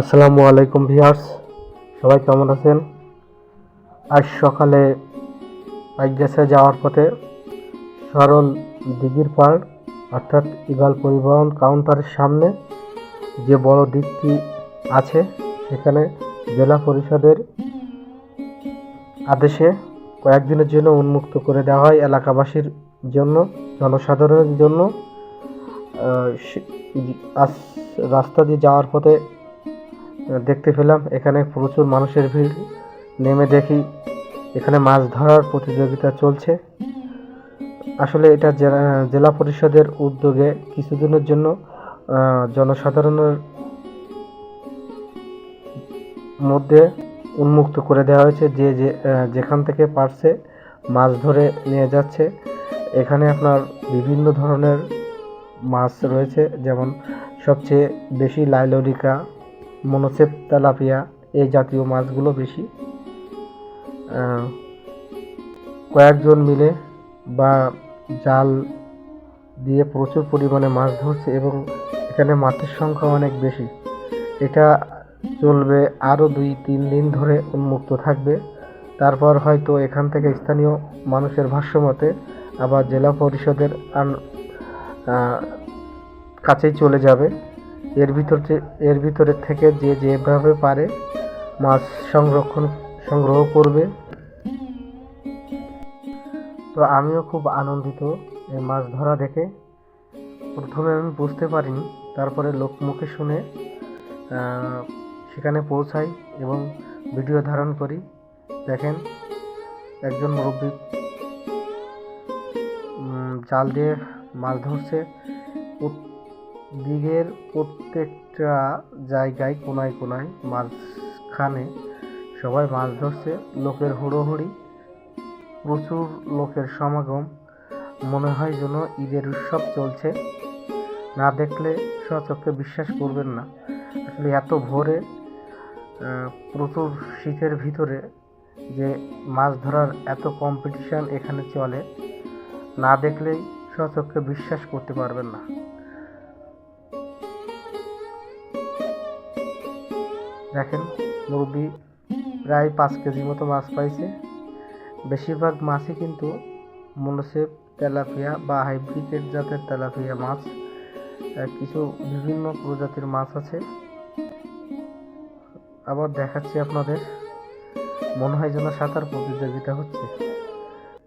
আসসালামু আলাইকুম ভিউয়ার্স, সবাই কেমন আছেন? আজ সকালে বাইকগাছে যাওয়ার পথে সরল দিঘির পাড়, অর্থাৎ ইগাল পরিবহন কাউন্টারের সামনে যে বড় দিকটি আছে, সেখানে জেলা পরিষদের আদেশে কয়েকদিনের জন্য উন্মুক্ত করে দেওয়া হয় এলাকাবাসীর জন্য, জনসাধারণের জন্য। রাস্তা দিয়ে যাওয়ার পথে দেখতে পেলাম, এখানে প্রচুর মানুষের ভিড়। নেমে দেখি, এখানে মাছ ধরার প্রতিযোগিতা চলছে। আসলে এটা জেলা- পরিষদের উদ্যোগে কিছুদিনের জন্য জনসাধারণের মধ্যে উন্মুক্ত করে দেওয়া হয়েছে। যে যে যেখান থেকে পারছে মাছ ধরে নিয়ে যাচ্ছে। এখানে আপনার বিভিন্ন ধরনের মাছ রয়েছে, যেমন সবচেয়ে বেশি লাইলরিকা মনোসেপ তেলাপিয়া, এই জাতীয় মাছগুলো বেশি। কয়েকজন মিলে বা জাল দিয়ে প্রচুর পরিমাণে মাছ ধরছে এবং এখানে মাছের সংখ্যা অনেক বেশি। এটা চলবে আরও দুই, তিন দিন ধরে উন্মুক্ত থাকবে। তারপর হয়তো এখান থেকে স্থানীয় মানুষের ভাষ্যমতে আবার জেলা পরিষদের কাছেই চলে যাবে। এর ভিতর যে- এর ভিতরে থেকে যে যেভাবে পারে মাছ সংরক্ষণ, সংগ্রহ করবে। তো আমিও খুব আনন্দিত এই মাছ ধরা দেখে। প্রথমে আমি বুঝতে পারিনি, তারপরে লোক মুখে শুনে সেখানে পৌঁছাই এবং ভিডিও ধারণ করি। দেখেন, একজন মুরব্বী জাল দিয়ে মাছ ধরছে। দিঘের প্রত্যেকটা জায়গায় কোনায় কোনায় মাঝখানে সবাই মাছ ধরছে, লোকের হুড়োহুড়ি, প্রচুর লোকের সমাগম। মনে হয় যেন ঈদের উৎসব চলছে। না দেখলে স্বচক্ষে বিশ্বাস করবেন না। আসলে এত ভোরে প্রচুর শীতের ভিতরে যে মাছ ধরার এত কম্পিটিশান এখানে চলে, না দেখলেই স্বচক্ষে বিশ্বাস করতে পারবেন না। দেখেন মুরব্বি প্রায় পাঁচ কেজি মতো মাছ পাইছে। বেশিরভাগ মাছই কিন্তু মনোসেপ তেলাপিয়া বা হাইব্রিকেট জাতের তেলাপিয়া মাছ। কিছু বিভিন্ন প্রজাতির মাছ আছে। আবার দেখাচ্ছি আপনাদের, মনে হয় যেন সাঁতার প্রতিযোগিতা হচ্ছে।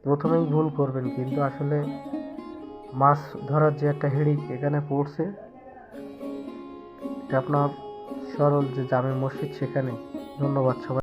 প্রথমেই ভুল করবেন, কিন্তু আসলে মাছ ধরার যে একটা হিড়িক এখানে পড়ছে, এটা আপনার সরল যে জামে মসজিদ সেখানে। ধন্যবাদ সবাই